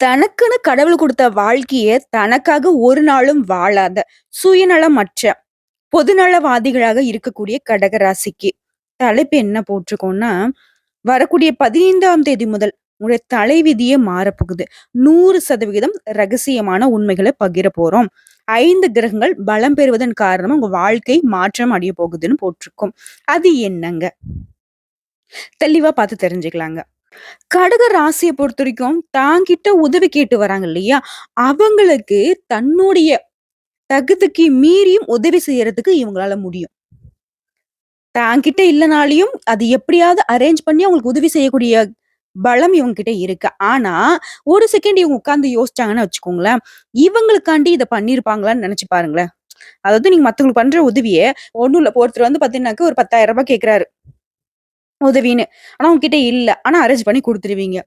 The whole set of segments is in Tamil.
தனக்குன்னு கடவுள் கொடுத்த வாழ்க்கைய தனக்காக ஒரு நாளும் வாழாத, சுயநலமற்ற, பொதுநலவாதிகளாக இருக்கக்கூடிய கடகராசிக்கு தலைப்பு என்ன போட்டிருக்கோம்னா, வரக்கூடிய 15ஆம் தேதி முதல் உங்களுடைய தலைவிதியே மாறப்போகுது. 100% ரகசியமான உண்மைகளை பகிர போறோம். ஐந்து கிரகங்கள் பலம் பெறுவதன் காரணமா உங்க வாழ்க்கை மாற்றம் அடைய போகுதுன்னு போட்டிருக்கோம். அது என்னங்க? தெளிவா பார்த்து தெரிஞ்சுக்கலாங்க. கடக ராசிய பொறுத்தவரைக்கும் தாங்கிட்ட உதவி கேட்டு வராங்க இல்லையா? அவங்களுக்கு தன்னுடைய தகுதிக்கு மீறியும் உதவி செய்யறதுக்கு இவங்களால முடியும். தாங்கிட்ட இல்லனாலயும் அது எப்படியாவது அரேஞ்ச் பண்ணி அவங்களுக்கு உதவி செய்யக்கூடிய பலம் இவங்க கிட்ட இருக்கு. ஆனா, ஒரு செகண்ட் இவங்க உட்காந்து யோசிச்சாங்கன்னு வச்சுக்கோங்களேன், இவங்களுக்காண்டி இதை பண்ணிருப்பாங்களான்னு நினைச்சு பாருங்களேன். அதாவது நீங்க மத்தவங்களுக்கு பண்ற உதவியை ஒண்ணும் இல்ல. ஒருத்தர் வந்து பாத்தீங்கன்னாக்க ஒரு பத்தாயிரம் ரூபாய் கேக்குறாரு உதவின்னு. ஆனா உங்ககிட்ட இல்ல. ஆனா அரேஞ்ச் பண்ணி கொடுத்துருவீங்க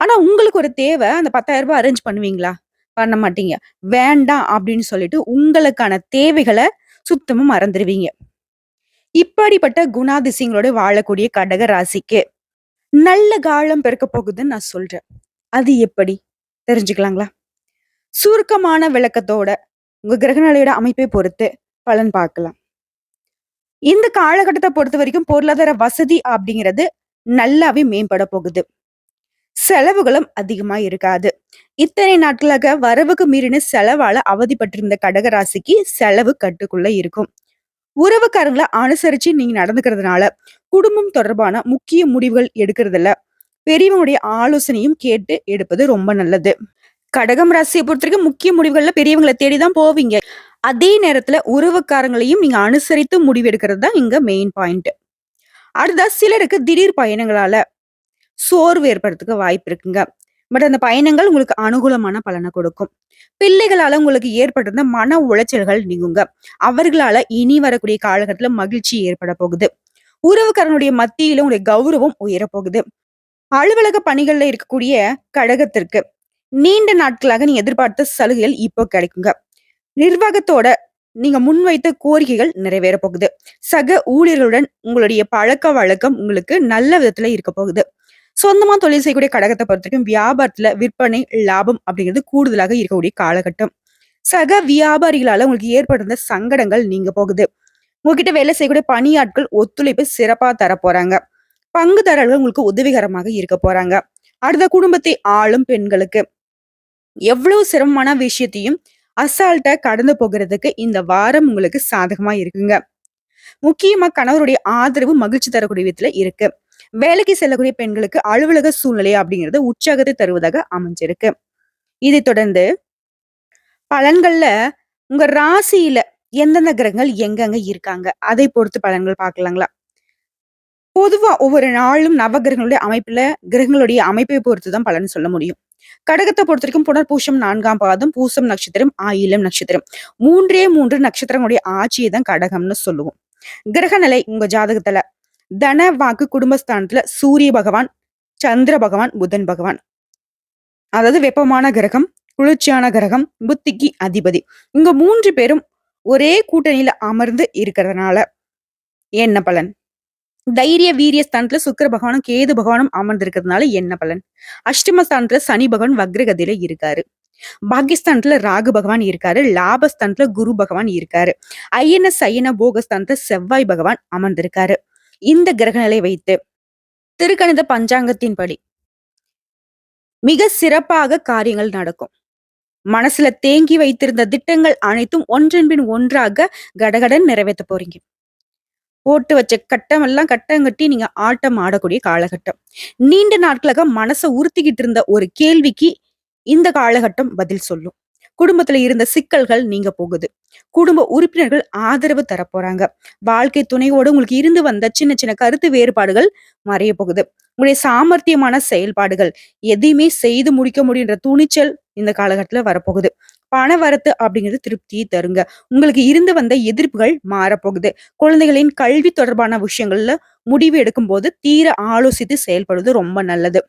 ஆனா உங்களுக்கு ஒரு தேவை அந்த பத்தாயிரம் ரூபாய் அரேஞ்ச் பண்ணுவீங்களா? பண்ண மாட்டீங்க. வேண்டாம் அப்படின்னு சொல்லிட்டு உங்களுக்கான தேவைகளை சுத்தமா மறந்துடுவீங்க இப்படிப்பட்ட குணாதிசயங்களோட வாழக்கூடிய கடக ராசிக்கு நல்ல காலம் பிறக்க போகுதுன்னு நான் சொல்றேன். அது எப்படி? தெரிஞ்சுக்கலாங்களா? சுருக்கமான விளக்கத்தோட உங்க கிரகநிலையோட அமைப்பை பொறுத்து பலன் பார்க்கலாம். இந்த காலகட்டத்தை பொறுத்த வரைக்கும் பொருளாதார வசதி அப்படிங்கிறது நல்லாவே மேம்பட போகுது. செலவுகளும் அதிகமா இருக்காது. இத்தனை நாட்களாக வரவுக்கு மீறின செலவால அவதிப்பட்டிருந்த கடக ராசிக்கு செலவு கட்டுக்குள்ள இருக்கும். உறவுக்காரங்களை அனுசரிச்சு நீங்க நடந்துக்கிறதுனால, குடும்பம் தொடர்பான முக்கிய முடிவுகள் எடுக்கிறதுல பெரியவங்களுடைய ஆலோசனையும் கேட்டு எடுப்பது ரொம்ப நல்லது. கடகம் ராசிய பொறுத்தவரைக்கும் முக்கிய முடிவுகள்ல பெரியவங்கள தேடி தான் போவீங்க. அதே நேரத்துல உறவுக்காரங்களையும் நீங்க அனுசரித்து முடிவெடுக்கிறது தான் இங்க மெயின் பாயிண்ட். அடுத்தா சிலருக்கு திடீர் பயணங்களால சோர்வு ஏற்படுறதுக்கு வாய்ப்பு இருக்குங்க. பட் அந்த பயணங்கள் உங்களுக்கு அனுகூலமான பலனை கொடுக்கும். பிள்ளைகளால உங்களுக்கு ஏற்பட்டிருந்த மன உளைச்சல்கள் நீங்குங்க. அவர்களால இனி வரக்கூடிய காலகட்டத்துல மகிழ்ச்சி ஏற்பட போகுது. உறவுக்காரனுடைய மத்தியில உங்களுடைய கௌரவம் உயரப்போகுது. அலுவலக பணிகள்ல இருக்கக்கூடிய கழகத்திற்கு நீண்ட நாட்களாக நீ எதிர்பார்த்த சலுகைகள் இப்போ கிடைக்குங்க. நிர்வாகத்தோட நீங்க முன்வைத்த கோரிக்கைகள் நிறைவேற போகுது. சக ஊழியர்களுடன் உங்களுடைய பழக்க வழக்கம் உங்களுக்கு நல்ல விதத்துல இருக்க போகுது. சொந்தமா தொழில் செய்யக்கூடிய கடகத்த பொறுத்தவரைக்கும் வியாபாரத்துல விற்பனை, லாபம் அப்படிங்கிறது கூடுதலாக இருக்கக்கூடிய காலகட்டம். சக வியாபாரிகளால உங்களுக்கு ஏற்பட்டிருந்த சங்கடங்கள் நீங்க போகுது. உங்ககிட்ட வேலை செய்யக்கூடிய பணியாட்கள் ஒத்துழைப்பு சிறப்பா தரப்போறாங்க. பங்குதாரர்கள் உங்களுக்கு உதவிகரமாக இருக்க போறாங்க. அடுத்த குடும்பத்தை ஆளும் பெண்களுக்கு எவ்வளவு சிரமமான விஷயத்தையும் அசால்ட்டா கடந்து போகிறதுக்கு இந்த வாரம் உங்களுக்கு சாதகமா இருக்குங்க. முக்கியமா கணவருடைய ஆதரவு மகிழ்ச்சி தரக்கூடிய விதத்துல இருக்கு. வேலைக்கு செல்லக்கூடிய பெண்களுக்கு அலுவலக சூழ்நிலை அப்படிங்கிறது உற்சாகத்தை தருவதாக அமைஞ்சிருக்கு. இதைத் தொடர்ந்து பலன்கள்ல உங்க ராசியில எந்தெந்த கிரகங்கள் எங்கெங்க இருக்காங்க? அதை பொறுத்து பலன்கள் பார்க்கலாங்களா? பொதுவா ஒவ்வொரு நாளும் நவகிரகங்களுடைய அமைப்புல கிரகங்களுடைய அமைப்பை பொறுத்து தான் பலன் சொல்ல முடியும். கடகத்த பொறுத்தவரைக்கும் புனர்பூசம் நான்காம் பாதம், பூசம் நட்சத்திரம், ஆயிலம் நட்சத்திரம். 3ஏ 3 நட்சத்திரங்களுடைய ஆட்சியை தான் கடகம்னு சொல்லுவோம். கிரகநிலை உங்க ஜாதகத்துல தன, வாக்கு, குடும்பஸ்தானத்துல சூரிய பகவான், சந்திர பகவான், புதன் பகவான். அதாவது வெப்பமான கிரகம், குளிர்ச்சியான கிரகம், புத்திக்கு அதிபதி. இங்க மூன்று பேரும் ஒரே கூட்டணியில அமர்ந்து இருக்கிறதுனால என்ன பலன்? தைரிய, வீரிய ஸ்தானத்துல சுக்கிர பகவானும், கேது பகவானும் அமர்ந்திருக்கிறதுனால என்ன பலன்? அஷ்டம ஸ்தானத்துல சனி பகவான் வக்ரகதியில இருக்காரு. பாகிஸ்தானத்துல ராகு பகவான் இருக்காரு. லாபஸ்தானத்துல குரு பகவான் இருக்காரு. அயன, சயன, போகஸ்தானத்துல செவ்வாய் பகவான் அமர்ந்திருக்காரு. இந்த கிரகநிலை வைத்து திருக்கணித பஞ்சாங்கத்தின்படி மிக சிறப்பாக காரியங்கள் நடக்கும். மனசுல தேங்கி வைத்திருந்த திட்டங்கள் அனைத்தும் ஒன்றன்பின் ஒன்றாக கடகடன் நிறைவேத்த போறீங்க. போட்டு வச்ச கட்டமெல்லாம் கட்டங்கட்டி நீங்க ஆட்டம் ஆடக்கூடிய காலகட்டம். நீண்ட நாட்களாக மனசை உறுத்திக்கிட்டு இருந்த ஒரு கேள்விக்கு இந்த காலகட்டம் பதில் சொல்லும். குடும்பத்துல இருந்த சிக்கல்கள் நீங்க போகுது. குடும்ப உறுப்பினர்கள் ஆதரவு தரப்போறாங்க. வாழ்க்கை துணையோட உங்களுக்கு இருந்து வந்த சின்ன சின்ன கருத்து வேறுபாடுகள் மறைய போகுது. உங்களுடைய சாமர்த்தியமான செயல்பாடுகள் எதையுமே செய்து முடிக்க முடியுன்ற துணிச்சல் இந்த காலகட்டத்தில் வரப்போகுது. பண வரத்து அப்படிங்கிறது திருப்தியை தருங்க. உங்களுக்கு இருந்து வந்த எதிர்ப்புகள் மாறப்போகுது. குழந்தைகளின் கல்வி தொடர்பான விஷயங்கள்ல முடிவு எடுக்கும் போது தீர ஆலோசித்து செயல்படுவது ரொம்ப நல்லது.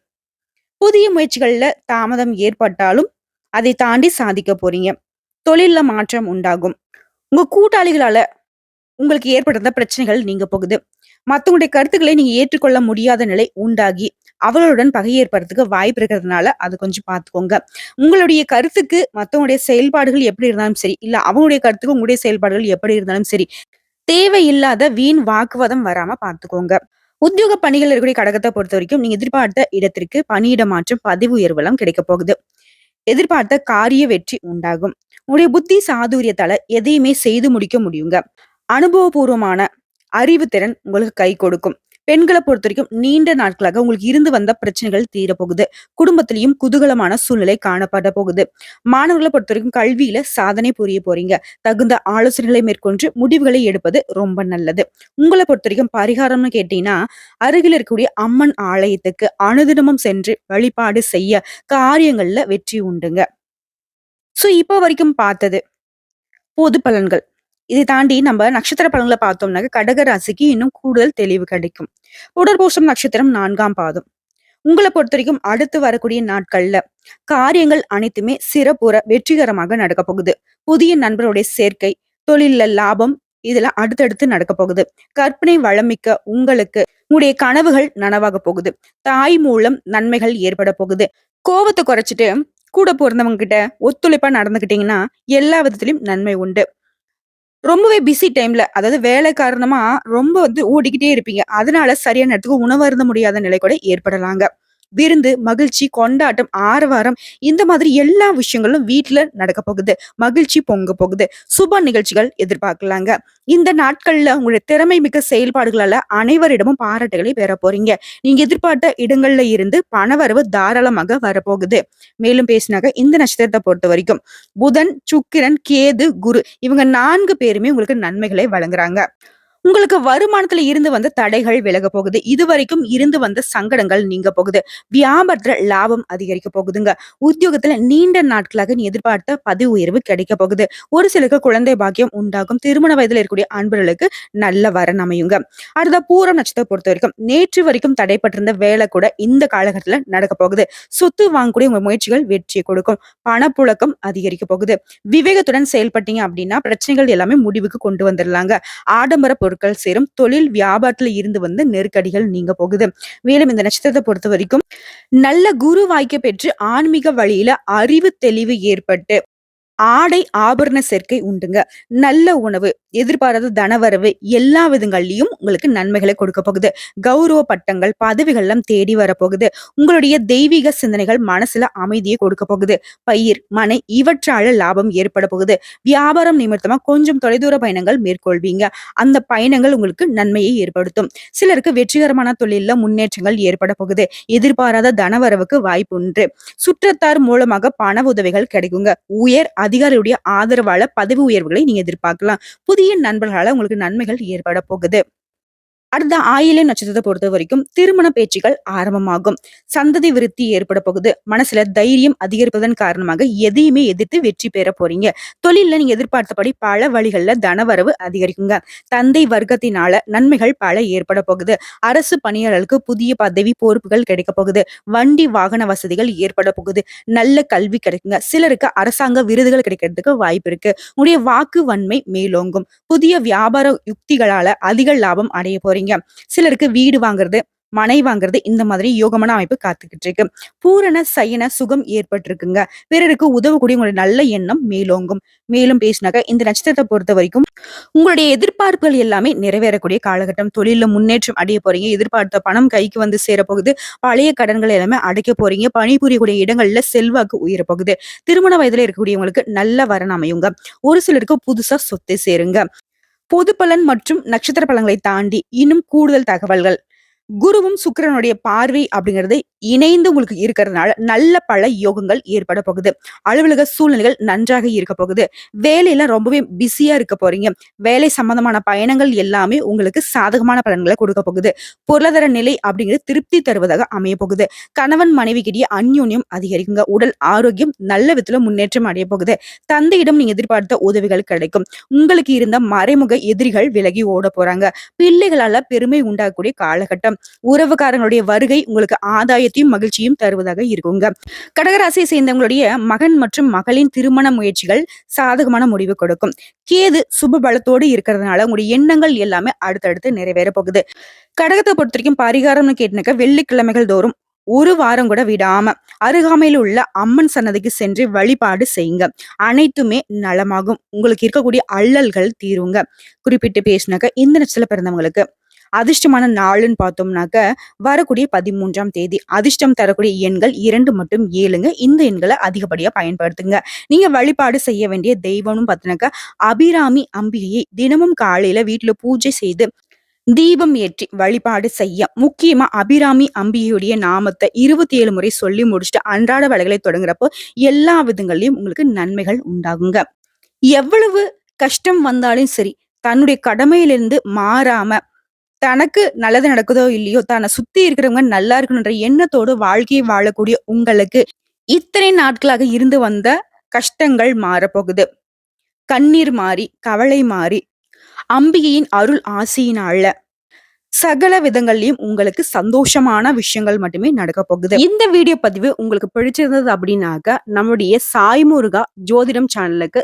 புதிய முயற்சிகள்ல தாமதம் ஏற்பட்டாலும் அதை தாண்டி சாதிக்க போறீங்க. தொழில்ல மாற்றம் உண்டாகும். உங்க கூட்டாளிகளால உங்களுக்கு ஏற்பட்டிருந்த பிரச்சனைகள் நீங்க போகுது. மற்றவங்களுடைய கருத்துக்களை நீங்க ஏற்றுக்கொள்ள முடியாத நிலை உண்டாகி, அவர்களுடன் பகை ஏற்படுறதுக்கு வாய்ப்பு இருக்கிறதுனால அது கொஞ்சம் பார்த்துக்கோங்க. உங்களுடைய கருத்துக்கு மற்றவங்களுடைய செயல்பாடுகள் எப்படி இருந்தாலும் சரி, இல்ல அவங்களுடைய கருத்துக்கு உங்களுடைய செயல்பாடுகள் எப்படி இருந்தாலும் சரி, தேவையில்லாத வீண் வாக்குவாதம் வராம பார்த்துக்கோங்க. உத்தியோக பணிகள் இருக்கக்கூடிய கடகத்தை பொறுத்த வரைக்கும் நீங்க எதிர்பார்த்த இடத்திற்கு பணியிட மாற்றம், பதவி உயர்வெல்லாம் கிடைக்க போகுது. எதிர்பார்த்த காரிய வெற்றி உண்டாகும். உங்களுடைய புத்தி சாதுரியத்தால எதையுமே செய்து முடிக்க முடியுங்க. அனுபவபூர்வமான அறிவுத்திறன் உங்களுக்கு கை கொடுக்கும். பெண்களை பொறுத்த வரைக்கும் நீண்ட நாட்களாக உங்களுக்கு இருந்து வந்த பிரச்சனைகள் தீரப்போகுது. குடும்பத்திலையும் குதூகலமான சூழ்நிலை காணப்பட போகுது. மாணவர்களை பொறுத்த வரைக்கும் கல்வியில சாதனை புரிய போறீங்க. தகுந்த ஆலோசனைகளை மேற்கொண்டு முடிவுகளை எடுப்பது ரொம்ப நல்லது. உங்களை பொறுத்த வரைக்கும் பரிகாரம்னு கேட்டீங்கன்னா, அருகில் இருக்கக்கூடிய அம்மன் ஆலயத்துக்கு அனுதினமும் சென்று வழிபாடு செய்ய காரியங்கள்ல வெற்றி உண்டுங்க. ஸோ இப்போ வரைக்கும் பார்த்தது. பொது பலன்கள். இதை தாண்டி நம்ம நட்சத்திர பலன்களை பார்த்தோம்னாக்க, கடக ராசிக்கு இன்னும் கூடுதல் தெளிவு கிடைக்கும். புனர்பூசம் நட்சத்திரம் நான்காம் பாதம். பொறுத்த பொறுத்தவரைக்கும் அடுத்து வரக்கூடிய நாட்கள்ல காரியங்கள் அனைத்துமே சிறப்புற வெற்றிகரமாக நடக்க போகுது. புதிய நண்பருடைய சேர்க்கை, தொழில்ல லாபம் இதுல அடுத்தடுத்து நடக்க போகுது. கற்பனை வளமிக்க உங்களுக்கு உங்களுடைய கனவுகள் நனவாக போகுது. தாய் மூலம் நன்மைகள் ஏற்படப் போகுது. கோவத்த குறைச்சிட்டு கூட பிறந்தவங்க கிட்ட ஒத்துழைப்பா நடந்துகிட்டீங்கன்னா எல்லா விதத்திலும் நன்மை உண்டு. ரொம்பவே பிஸி டைம்ல அதாவது வேலை காரணமா ரொம்ப வந்து ஓடிக்கிட்டே இருப்பீங்க. அதனால சரியான நேரத்துக்கு உணவு அருந்த முடியாத நிலை கூட ஏற்படலாங்க. விருந்து, மகிழ்ச்சி, கொண்டாட்டம், ஆரவாரம் இந்த மாதிரி எல்லா விஷயங்களும் வீட்டில் நடக்க போகுது. மகிழ்ச்சி பொங்க போகுது. சுப நிகழ்ச்சிகள் எதிர்பார்க்கலாங்க. இந்த நாட்கள்ல உங்களுடைய திறமை மிக்க செயல்பாடுகளால அனைவரிடமும் பாராட்டுகளை பெற போறீங்க. நீங்க எதிர்பார்த்த இடங்கள்ல இருந்து பணவரவு தாராளமாக வரப்போகுது. மேலும் பேசினாக்க இந்த நட்சத்திரத்தை பொறுத்த வரைக்கும் புதன், சுக்கிரன், கேது, குரு இவங்க நான்கு பேருமே உங்களுக்கு நன்மைகளை வழங்குறாங்க. உங்களுக்கு வருமானத்துல இருந்து வந்த தடைகள் விலகப் போகுது. இதுவரைக்கும் இருந்து வந்த சங்கடங்கள் நீங்க போகுது. வியாபாரத்துல லாபம் அதிகரிக்கப் போகுதுங்க. உத்தியோகத்துல நீண்ட நாட்களாக நீ எதிர்பார்த்த பதவி உயர்வு கிடைக்க போகுது. ஒரு சிலருக்கு குழந்தை பாக்கியம் உண்டாகும். திருமண வயதுல இருக்கக்கூடிய அன்பர்களுக்கு நல்ல வரன் அமையுங்க. அடுத்த பூர நட்சத்திரம் பொறுத்த வரைக்கும் நேற்று வரைக்கும் தடைப்பட்டிருந்த வேலை கூட இந்த காலகட்டத்துல நடக்க போகுது. சொத்து வாங்கக்கூடிய உங்க முயற்சிகள் வெற்றியை கொடுக்கும். பணப்புழக்கம் அதிகரிக்க போகுது. விவேகத்துடன் செயல்பட்டீங்க அப்படின்னா பிரச்சனைகள் எல்லாமே முடிவுக்கு கொண்டு வந்துடலாங்க. ஆடம்பர பொருட்கள் சேரும். தொழில் வியாபாரத்துல இருந்து வந்து நெருக்கடிகள் நீங்க போகுது. மேலும் இந்த நட்சத்திரத்த பொறுத்தவரைக்கும் நல்ல குரு வாய்க்க பெற்று ஆன்மீக வழியில அறிவு தெளிவு ஏற்பட்டு ஆடை, ஆபரண சேர்க்கை உண்டுங்க. நல்ல உணவு, எதிர்பாராத தனவரவு எல்லா விதங்கள்லயும் உங்களுக்கு நன்மைகளை கொடுக்க போகுது. கௌரவ பட்டங்கள், பதவிகள்லாம் தேடி வரப்போகுது. உங்களுடைய தெய்வீக சிந்தனைகள் மனசுல அமைதியை கொடுக்க போகுது. பயிர், மனை இவற்றால லாபம் ஏற்படப் போகுது. வியாபாரம் நிமித்தமா கொஞ்சம் தொலைதூர பயணங்கள் மேற்கொள்வீங்க. அந்த பயணங்கள் உங்களுக்கு நன்மையை ஏற்படுத்தும். சிலருக்கு வெற்றிகரமான தொழில முன்னேற்றங்கள் ஏற்பட போகுது. எதிர்பாராத தனவரவுக்கு வாய்ப்புண்டு. சுற்றத்தார் மூலமாக பண உதவிகள் கிடைக்குங்க. உயர் அதிகாரியுடைய ஆதரவால பதவி உயர்வுகளை நீங்க எதிர்பார்க்கலாம். புதிய நண்பர்களால உங்களுக்கு நன்மைகள் ஏற்பட போகுது. அடுத்த ஆயிலை நட்சத்திரத்தை பொறுத்த பொறுத்தவரைக்கும் திருமண பேச்சுகள் ஆரம்பமாகும். சந்ததி விருத்தி ஏற்பட போகுது. மனசுல தைரியம் அதிகரிப்பதன் காரணமாக எதையுமே எதிர்த்து வெற்றி பெற போறீங்க. தொழில நீங்க எதிர்பார்த்தபடி பல வழிகள்ல தனவரவு அதிகரிக்குங்க. தந்தை வர்க்கத்தினால நன்மைகள் பல ஏற்பட போகுது. அரசு பணியாளர்களுக்கு புதிய பதவி, பொறுப்புகள் கிடைக்கப் போகுது. வண்டி, வாகன வசதிகள் ஏற்படப் போகுது. நல்ல கல்வி கிடைக்குங்க. சிலருக்கு அரசாங்க விருதுகள் கிடைக்கிறதுக்கு வாய்ப்பு இருக்கு. உங்களுடைய வாக்கு வன்மை மேலோங்கும். புதிய வியாபார யுக்திகளால அதிக லாபம் அடைய போறீங்க. சிலருக்கு வீடு வாங்குறது, மனை வாங்குறது இந்த மாதிரி யோகமான அமைப்பு காத்துக்கிட்டு இருக்கு. பூரண சயன சுகம் ஏற்பட்டிருக்குங்க. பிறருக்கு உதவக்கூடிய உங்களுடைய நல்ல எண்ணம் மேலோங்கும். மேலும் பேசினாக்க இந்த நட்சத்திரத்த பொறுத்தவரைக்கும் உங்களுடைய எதிர்பார்ப்புகள் எல்லாமே நிறைவேறக்கூடிய காலகட்டம். தொழில முன்னேற்றம் அடைய போறீங்க. எதிர்பார்த்த பணம் கைக்கு வந்து சேரப்போகுது பழைய கடன்கள் எல்லாமே அடைக்கப் போறீங்க. பணிபுரியக்கூடிய இடங்கள்ல செல்வாக்கு உயரப்போகுது திருமண வயதுல இருக்கக்கூடியவங்களுக்கு நல்ல வரன் அமையுங்க. ஒரு சிலருக்கு புதுசா சொத்து சேருங்க. பொது பலன் மற்றும் நட்சத்திர பலன்களை தாண்டி இன்னும் கூடுதல் தகவல்கள். குருவும் சுக்கரனுடைய பார்வை அப்படிங்கிறது இணைந்து உங்களுக்கு இருக்கிறதுனால நல்ல பல யோகங்கள் ஏற்பட போகுது. அலுவலக சூழ்நிலைகள் நன்றாக இருக்க போகுது. வேலையில ரொம்பவே பிஸியா இருக்க போறீங்க. வேலை சம்பந்தமான பயணங்கள் எல்லாமே உங்களுக்கு சாதகமான பலன்களை கொடுக்க போகுது. பொருளாதார நிலை அப்படிங்கிறது திருப்தி தருவதாக அமைய போகுது. கணவன் மனைவிக்கிடையே அந்யோன்யம் அதிகரிக்குங்க. உடல் ஆரோக்கியம் நல்ல விதத்துல முன்னேற்றம் அடைய போகுது. தந்தையிடம் நீங்க எதிர்பார்த்த உதவிகள் கிடைக்கும். உங்களுக்கு இருந்த மறைமுக எதிரிகள் விலகி ஓடப் போறாங்க. பிள்ளைகளால பெருமை உண்டாகக்கூடிய காலகட்டம். உறவுக்காரங்களுடைய வருகை உங்களுக்கு ஆதாயத்தையும், மகிழ்ச்சியும் தருவதாக இருக்குங்க. கடகராசியை சேர்ந்தவங்களுடைய மகன் மற்றும் மகளின் திருமண முயற்சிகள் சாதகமான முடிவு கொடுக்கும். கேது சுப பலத்தோடு இருக்கிறதுனால உங்களுடைய எண்ணங்கள் எல்லாமே அடுத்தடுத்து நிறைவேற போகுது. கடகத்தை பொறுத்த வரைக்கும் பரிகாரம்னு கேட்டுனாக்க வெள்ளிக்கிழமைகள் தோறும் ஒரு வாரம் கூட விடாம அருகாமையில் உள்ள அம்மன் சன்னதிக்கு சென்று வழிபாடு செய்யுங்க அனைத்துமே நலமாகும் உங்களுக்கு இருக்கக்கூடிய அல்லல்கள் தீருங்க குறிப்பிட்டு பேசினாக்க இந்த நட்சத்திர பிறந்தவங்களுக்கு அதிர்ஷ்டமான நாளுன்னு பார்த்தோம்னாக்க வரக்கூடிய பதிமூன்றாம் தேதி அதிர்ஷ்டம் தரக்கூடிய எண்கள் இரண்டு மற்றும் ஏழுங்க. இந்த எண்களை அதிகப்படியா பயன்படுத்துங்க. நீங்க வழிபாடு செய்ய வேண்டிய தெய்வம்னு பார்த்தீங்கன்னாக்க அபிராமி அம்பிகையை தினமும் காலையில வீட்டுல பூஜை செய்து தீபம் ஏற்றி வழிபாடு செய்ய முக்கியமா அபிராமி அம்பிகையுடைய நாமத்தை இருபத்தி ஏழு முறை சொல்லி முடிச்சுட்டு அன்றாட வேலைகளை தொடங்குறப்போ எல்லா விதங்கள்லயும் உங்களுக்கு நன்மைகள் உண்டாகுங்க. எவ்வளவு கஷ்டம் வந்தாலும் சரி தன்னுடைய கடமையிலிருந்து மாறாம தனக்கு நல்லது நடக்குதோ இல்லையோ தன்னை சுத்தி இருக்கிறவங்க நல்லா இருக்கணுன்ற எண்ணத்தோடு வாழ்க்கையை வாழக்கூடிய உங்களுக்கு இத்தனை நாட்களாக இருந்து வந்த கஷ்டங்கள் மாறப்போகுது. கண்ணீர் மாறி கவலை மாறி அம்பிகையின் அருள் ஆசையினால சகல விதங்கள்லயும் உங்களுக்கு சந்தோஷமான விஷயங்கள் மட்டுமே நடக்க போகுது. இந்த வீடியோ பதிவு உங்களுக்கு பிடிச்சிருந்தது அப்படின்னாக்க நம்முடைய சாய்முருகா ஜோதிடம் சேனலுக்கு